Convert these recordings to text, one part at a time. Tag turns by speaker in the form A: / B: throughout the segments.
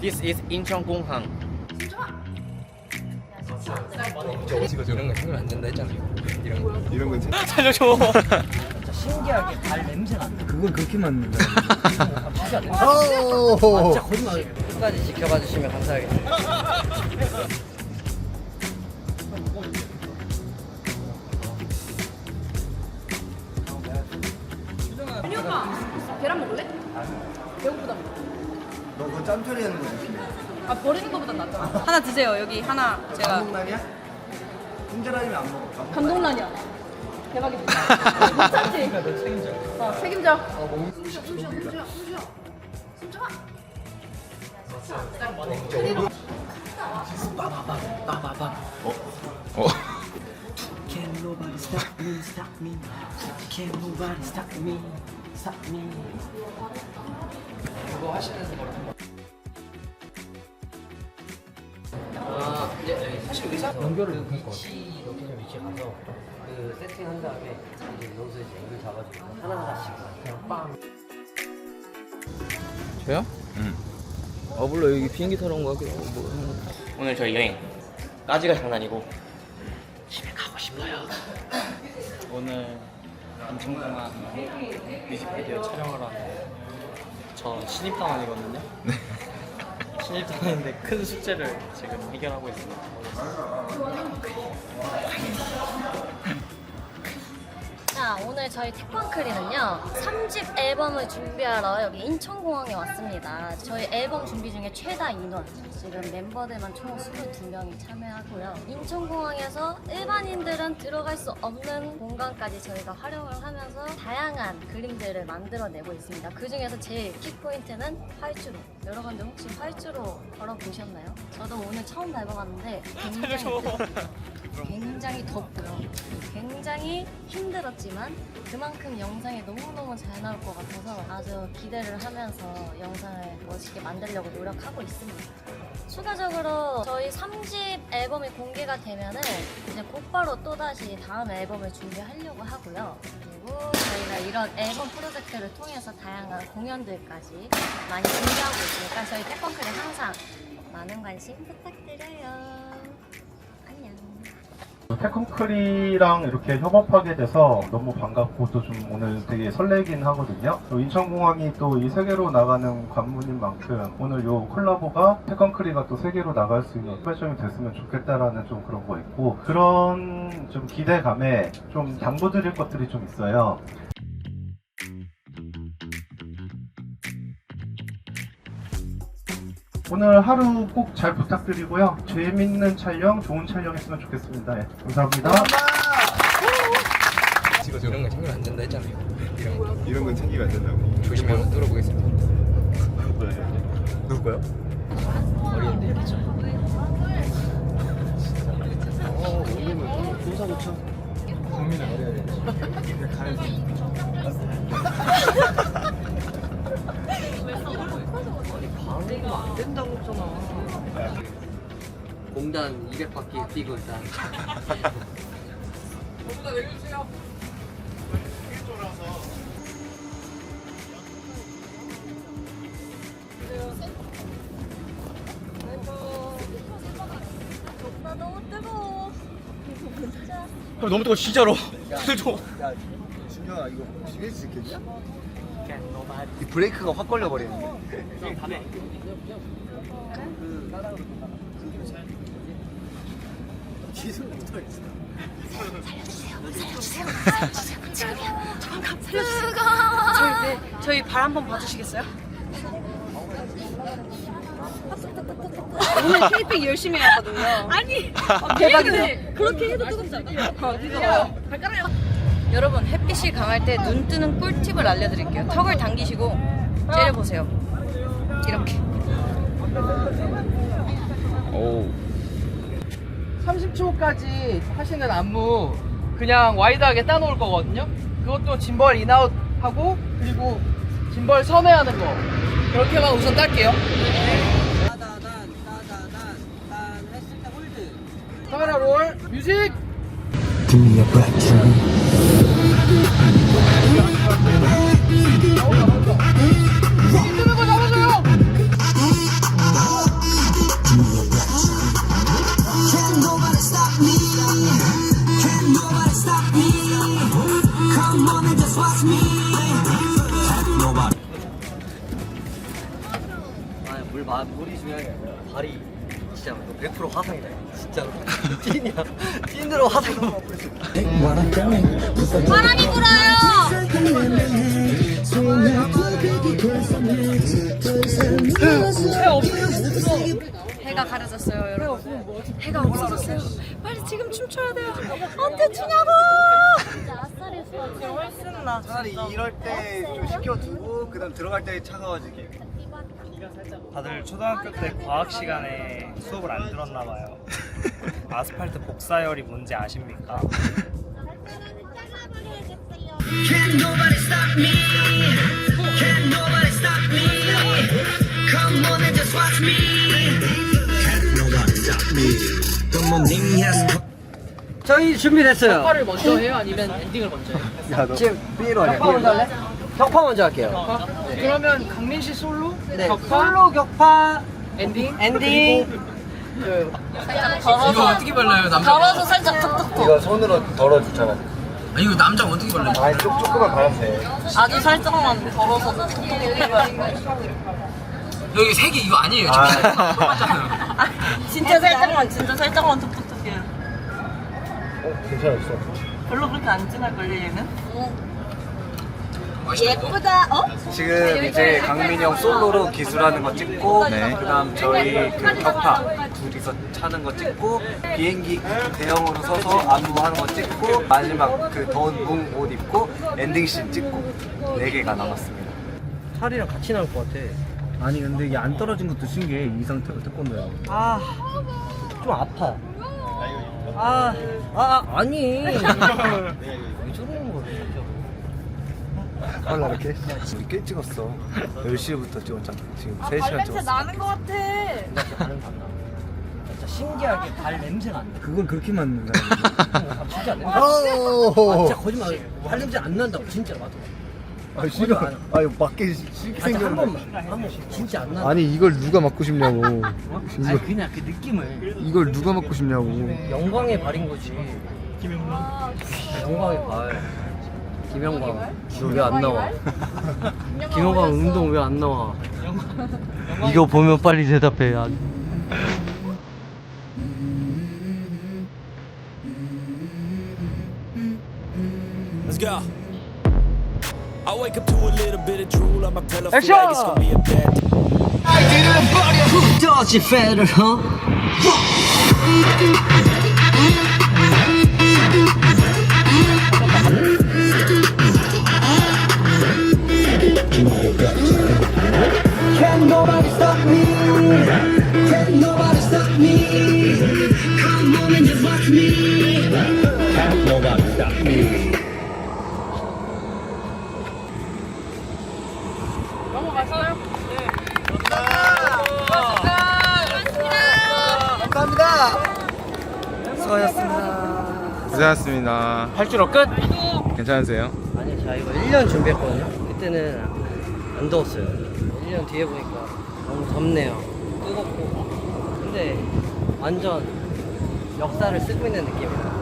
A: This is 인천공항.
B: 저거 찍어 이런 거 생기면 안 된다 했잖아요. 이런 거.
C: 이런 건 참-
A: 살려줘.
D: 신기하게 발 냄새 난다.
B: 그건 그렇게 맞는다.
D: 진짜.
C: 오!
D: 진짜 거짓말. 끝까지 지켜봐 주시면 감사하겠습니다.
C: 짬처리 하는 거야?
E: 아 버리는 거보단 낫잖아 하나 드세요 여기 하나 제가
C: 감동란이야? 훈제라면 안 먹어.
E: 감동란이야 대박이다 괜찮지?
D: 너 책임져.
E: 어 책임져
D: Can nobody stop me, stop me. Can nobody stop me, stop me. 사실 의사 연결을 그러니까 위치 로케이션 위치에 가서 그 세팅한 다음에 이제 여기서 이제 연결 잡아주고 하나 하나씩 그냥 빵.
B: 저요? 응. 아 몰라 여기 비행기 타러 온 거 같기도 하고 뭐. 하는 거.
A: 오늘 저희 여행 까지가 장난이고 집에 가고 싶어요. 오늘 인천공항 뮤직비디오 촬영을 하는데 저 신입단원이거든요. 신입단원인데 큰 숙제를 지금 해결하고 있습니다.
F: 자, 오늘 저희 태권크리는요, 3집 앨범을 준비하러 여기 인천공항에 왔습니다. 저희 앨범 준비 중에 최다 인원, 지금 멤버들만 총 22명이 참여하고요. 인천공항에서 일반인들은 들어갈 수 없는 공간까지 저희가 활용을 하면서 다양한 그림들을 만들어내고 있습니다. 그 중에서 제일 키포인트는 활주로. 여러분들 혹시 활주로 걸어보셨나요? 저도 오늘 처음 밟아봤는데 굉장히. 굉장히 덥고요. 굉장히 힘들었지만 그만큼 영상이 너무너무 잘 나올 것 같아서 아주 기대를 하면서 영상을 멋있게 만들려고 노력하고 있습니다. 추가적으로 저희 3집 앨범이 공개가 되면은 이제 곧바로 또다시 다음 앨범을 준비하려고 하고요. 그리고 저희가 이런 앨범 프로젝트를 통해서 다양한 공연들까지 많이 준비하고 있으니까 저희 태권클이 항상 많은 관심 부탁드려요.
G: 테크크리랑 이렇게 협업하게 돼서 너무 반갑고 또 좀 오늘 되게 설레긴 하거든요. 또 인천공항이 또 이 세계로 나가는 관문인 만큼 오늘 요 콜라보가 테크크리가 또 세계로 나갈 수 있는 출발점이 됐으면 좋겠다라는 좀 그런 거 있고 그런 좀 기대감에 좀 당부드릴 것들이 좀 있어요. 오늘 하루 꼭 잘 부탁드리고요. 재밌는 촬영, 좋은 촬영 했으면 좋겠습니다. 예, 감사합니다.
B: 찍어 이런 거 생기면 안 된다 했잖아요. 이런 거.
C: 이런 건 챙기면 안 된다고.
B: 조심히 한번 뚫어보겠습니다.
C: 누구 거
D: 공단 200바퀴 뛰고 일단.
F: 나 너무 뜨거워. 진짜.
A: 너무 뜨거 진짜로. 살려줘.
C: 야, 준영아 이거 죽일 수 있겠냐? 이 브레이크가 확 걸려버리는데. 못하겠어.
E: 저희, 네, 저희 발 한번 봐주시겠어요? 오늘 테이핑 열심히 했거든요. 아니 대박이다. 그렇게 해도 뜨겁지 않아? 어 발가락 여러분 햇빛이 강할 때 눈 뜨는 꿀팁을 알려드릴게요. 턱을 당기시고 째려보세요. 이렇게.
B: 오.
D: 30초까지 하시는 안무 그냥 와이드하게 따놓을 거거든요. 그것도 짐벌 인아웃 하고 그리고 짐벌 선회하는 거 그렇게만 우선 딸게요. 카메라 롤 뮤직 힘드는 거 nobody. 아니
C: 물 마, 물이 중요하게 발이 진짜 뭐100% 화상이다 진짜로 찐이야 찐으로 화상
F: 바람이 불어요. 해가 가려졌어요, 여러분. 해가 없어졌어요. 빨리 지금 춤춰야 돼요. 언제 추냐고! 아싸리 수업.
C: 차라리 이럴 때 좀 식혀두고 그다음 들어갈 때 차가워지게.
H: 다들 초등학교 때 과학 시간에 수업을 안 들었나 봐요. 아스팔트 복사열이 뭔지 아십니까?
D: 저희 준비됐어요. 격파를 먼저 해요? 아니면 엔딩을 먼저 해요?
C: 야, 너 지금 삐로 아니야?
D: 격파 먼저 할래?
C: 격파 먼저 할게요.
D: 격파? 그러면 강민 씨 솔로?
C: 네.
D: 격파?
C: 솔로 격파
D: 엔딩?
C: 엔딩.
D: 그
F: 이거
B: 어떻게 발라요 남자?
F: 걸어서 살짝 톡톡톡.
C: 이거 손으로 덜어주잖아.
B: 아 이거 남자 어떻게 발라요?
C: 아니 조, 조금만 발라도 돼.
F: 아주 살짝만 톡톡톡.
B: 여기 색이 이거 아니에요 지금 똑같잖아요.
E: 진짜 살짝만 진짜 살짝만 톡톡톡해요.
C: 어, 괜찮았어.
E: 별로 그렇게 안 진할걸요 얘는?
F: 예쁘다. 어?
C: 지금 이제 강민이 형 솔로로 기술하는 거 찍고 그다음 저희 그 격파 둘이서 차는 거 찍고 비행기 대형으로 서서 안무 하는 거 찍고 마지막 그 더운 뭉 옷 입고 엔딩 씬 찍고 네 개가 남았습니다.
D: 살이랑 같이 나올 것 같아.
C: 아니 근데 이게 안 떨어진 것도 신기해 이 상태 태권도야.
D: 아, 좀 아파. 아, 아, 아니. 왜 저러는 거야, 진짜.
C: 빨라 이렇게? 우리 꽤 찍었어. 10시부터 찍었잖아. 지금 3시간 찍었어.
E: 나는 것 같아.
D: 진짜 나. 진짜 신기하게 발 냄새가 안 나.
C: 그건 그렇게 맞는
D: 아, 진짜 냄새. 아, 진짜 거짓말. 발 냄새 안 난다고 진짜 맞아.
C: 아 싫어. 아 이거 맞게 싫게 생겼는데.
D: 번만. 한 번. 진짜 안 나.
C: 아니 이걸 누가 맞고 싶냐고.
D: 아니 그냥 그 느낌을.
C: 이걸 누가 맞고 싶냐고.
D: 영광의 발인 거지. 영광의 발. 김영광, 너왜 안 나와? 김영광 운동 왜 안 나와? 이거 보면 빨리 대답해.
I: Let's go. wake up to a little bit of drool on my pillow. Feel like it's gonna be a bad. I
D: did it about you. Who does it better, huh? Can
J: nobody stop me? Can nobody stop me? Come on and just watch me.
K: 고생하셨습니다.
A: 할줄로 끝.
K: 괜찮으세요?
D: 아니 자 이거 1년 준비했거든요. 그때는 안 더웠어요. 1년 뒤에 보니까 너무 덥네요. 뜨겁고. 근데 완전 역사를 쓰고 있는 느낌이에요.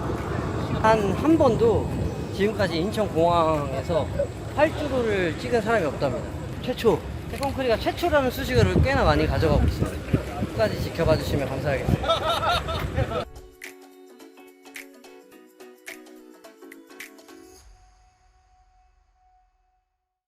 D: 한 한 번도 지금까지 인천공항에서 활주로를 찍은 사람이 없답니다 최초 태권크리가 최초라는 수식어를 꽤나 많이 가져가고 있어요 끝까지 지켜봐 주시면 감사하겠습니다